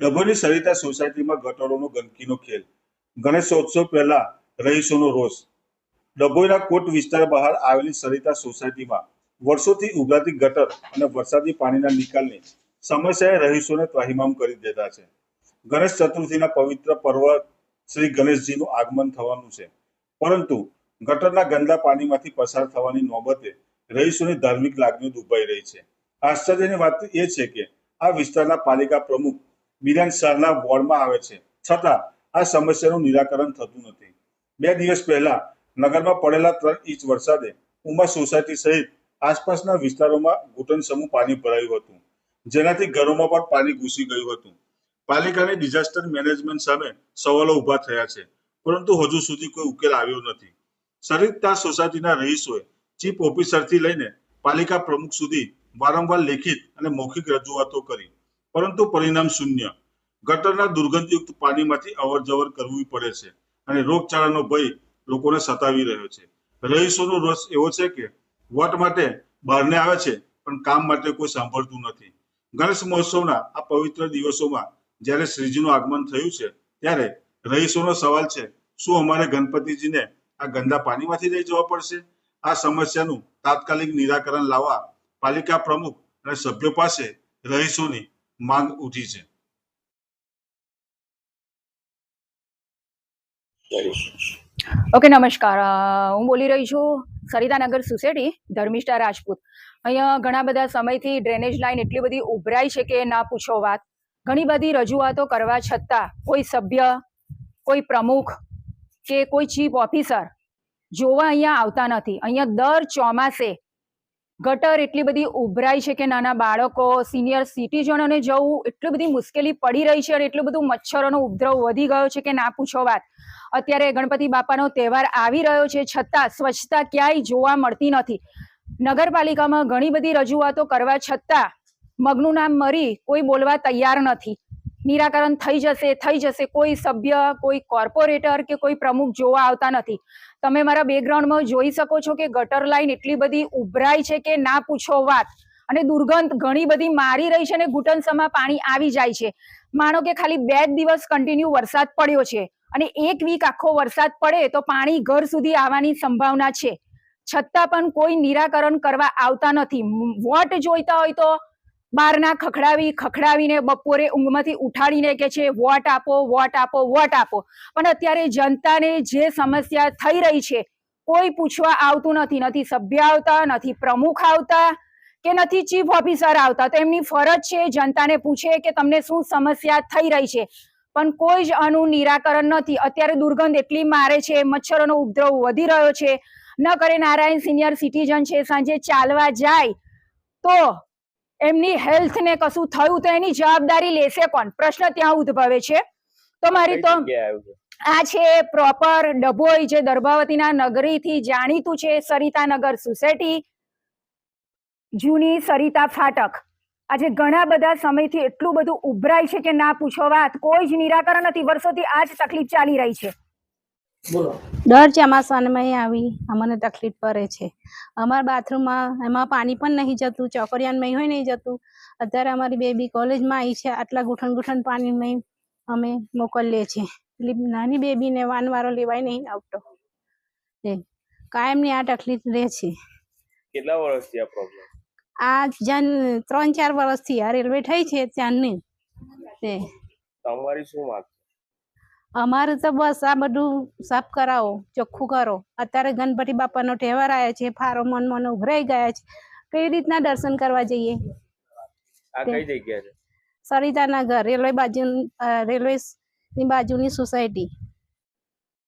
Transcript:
ડભોઈની સરિતા સોસાયટીમાં ગટરોનો ગંદકીનો ખેલ. ગણેશોત્સવ પહેલા રહીશોનો રોષ. ડભોઈના કોટ વિસ્તાર બહાર આવેલી સરિતા સોસાયટીમાં વર્ષોથી ઉભરાતી ગટર અને વરસાદી પાણીના નિકાલની સમસ્યાએ રહીશોને ત્રાહિમામ કરી દીધા છે. ગણેશ ચતુર્થીના પવિત્ર પર્વ શ્રી ગણેશજીનું આગમન થવાનું છે. પરંતુ ગટરના ગંદા પાણીમાંથી પસાર થવાની નોબતે રહીશોની ધાર્મિક લાગણીઓ દુભાઈ રહી છે. આશ્ચર્યની વાત એ છે કે આ વિસ્તારના પાલિકા પ્રમુખ બિરાન શાહના વોર્ડમાં આવે છે. છતાં, આ સમસ્યાનું નિરાકરણ થતું નથી. બે દિવસ પહેલા, નગરમાં પડેલા ત્રણ ઇંચ વરસાદે ઉમા સોસાયટી સહિત આસપાસના વિસ્તારોમાં ઘૂંટણ સમૂહ પાણી ભરાયું હતું. જેનાથી ઘરોમાં પણ પાણી ઘૂસી ગયું હતું. પાલિકાની ડિઝાસ્ટર મેનેજમેન્ટ સામે સવાલો ઊભા થયા છે. પરંતુ હજુ સુધી કોઈ ઉકેલ આવ્યો નથી. સરિતા સોસાયટીના રહીશોએ ચીફ ઓફિસરથી લઈને પાલિકા પ્રમુખ સુધી વારંવાર લેખિત અને મૌખિક રજૂઆતો કરી. પરંતુ પરિણામ શૂન્ય. ગટરના દુર્ગંધયુક્ત પાણીમાંથી અવર જવર કરવી પડે છે અને રોગચાળાનો ભય લોકોને સતાવી રહ્યો છે. રહીશોનો રસ એવો છે કે વોટ માટે બહારને આવે છે પણ કામ માટે કોઈ સાંભળતું નથી. ગણેશ મહોત્સવના આ પવિત્ર દિવસોમાં જ્યારે શ્રીજીનું આગમન થયું છે ત્યારે રહીશોનો સવાલ છે, શું અમારે ગણપતિજીને આ ગંદા પાણીમાંથી લઈ જવા પડશે? આ સમસ્યાનું તાત્કાલિક નિરાકરણ લાવવા પાલિકા પ્રમુખ અને સભ્યો પાસે રહીશોની માંગ ઉઠી છે. ઓકે નમસ્કાર. હું બોલી રહી છું સરિતાનગર સોસાયટી, ધર્મિષ્ઠા રાજપૂત. અહીંયા ઘણા બધા સમયથી ડ્રેનેજ લાઈન એટલી બધી ઉભરાઈ છે કે ના પૂછો વાત. ઘણી બધી રજૂઆતો કરવા છતાં કોઈ સભ્ય, કોઈ પ્રમુખ કે કોઈ ચીફ ઓફિસર જોવા અહીંયા આવતા નથી. અહીંયા દર ચોમાસે ગટર એટલી બધી ઉભરાઈ છે કે નાના બાળકો સિનિયર સિટીઝનોને જવું એટલી બધી મુશ્કેલી પડી રહી છે અને એટલું બધું મચ્છરોનો ઉપદ્રવ વધી ગયો છે કે ના પૂછો વાત. અત્યારે ગણપતિ બાપાનો તહેવાર આવી રહ્યો છે છતાં સ્વચ્છતા ક્યાંય જોવા મળતી નથી. નગરપાલિકામાં ઘણી બધી રજૂઆતો કરવા છતાં મગનું નામ મરી કોઈ બોલવા તૈયાર નથી. નિરાકરણ થઈ જશે થઈ જશે. કોઈ સભ્ય, કોઈ કોર્પોરેટર કે કોઈ પ્રમુખ જોવા આવતા નથી. તમે મારા બેકગ્રાઉન્ડમાં જોઈ શકો છો કે ગટર લાઈન એટલી બધી ઉભરાય છે કે ના પૂછો વાત. અને દુર્ગંધ ઘણી બધી મારી રહી છે અને ઘૂંટણસમાં પાણી આવી જાય છે. માનો કે ખાલી બે જ દિવસ કન્ટિન્યુ વરસાદ પડ્યો છે અને એક વીક આખો વરસાદ પડે તો પાણી ઘર સુધી આવવાની સંભાવના છે. છતાં પણ કોઈ નિરાકરણ કરવા આવતા નથી. વોટ જોઈતા હોય તો બહારના ખખડાવી, ખખડાવીને બપોરે ઊંઘમાંથી ઉઠાડીને કે છે, વોટ આપો વોટ આપો વોટ આપો. પણ અત્યારે જનતાને જે સમસ્યા થઈ રહી છે, કોઈ પૂછવા આવતું નથી. નથી સભ્ય આવતા, નથી પ્રમુખ આવતા કે નથી ચીફ ઓફિસર આવતા. તો એમની ફરજ છે જનતાને પૂછે કે તમને શું સમસ્યા થઈ રહી છે. પણ કોઈ જ આનું નિરાકરણ નથી. અત્યારે દુર્ગંધ એટલી મારે છે, મચ્છરોનો ઉપદ્રવ વધી રહ્યો છે. ન કરે નારાયણ સિનિયર સિટીઝન છે, સાંજે ચાલવા જાય તો એમની હેલ્થને કશું થયું તો એની જવાબદારી લેશે કોણ? પ્રશ્ન ત્યાં ઉદ્ભવે છે. તો મારી તો આ છે પ્રોપર ડભોઈ જે દર્ભાવતીના નગરીથી જાણીતું છે સરિતાનગર સોસાયટી જૂની સરિતા ફાટક. આજે ઘણા બધા સમયથી એટલું બધું ઉભરાય છે કે ના પૂછો વાત. કોઈ જ નિરાકરણ નથી. વર્ષોથી આ જ તકલીફ ચાલી રહી છે. દર ચોમાસામાં આવી. અમને તકલીફ પડે છે. અમારા બાથરૂમમાં એમાં પાણી પણ નહીં જતું ચોકરિયાનમાં હોય નહીં જતું. અત્યારે અમારી બેબી કોલેજમાં આવી છે. આટલા ગુઠણ ગુઠણ પાણીમાં અમે મોકલીએ છીએ. એટલે નાની બેબીને વાનવારો લેવાય નહીં આવતો. એ કાયમની આ તકલીફ રહે છે. કેટલા વર્ષથી આ પ્રોબ્લેમ આ જન ત્રણ ચાર વર્ષથી આ રેલવે થઈ છે ત્યાંની. તે તમારી શું માંગ અમારે તો બસ આ બધું સાફ કરાવો ચોખ્ખું કરો. અત્યારે ગણપતિ બાપાનો તહેવાર આવ્યો છે ફારો મન મન ઉભરાઈ ગયા છે. કઈ રીતના દર્શન કરવા જઈએ? આ કઈ જગ્યા છે? સરિતાનગર રેલવે બાજુ રેલવે ની બાજુની સોસાયટી.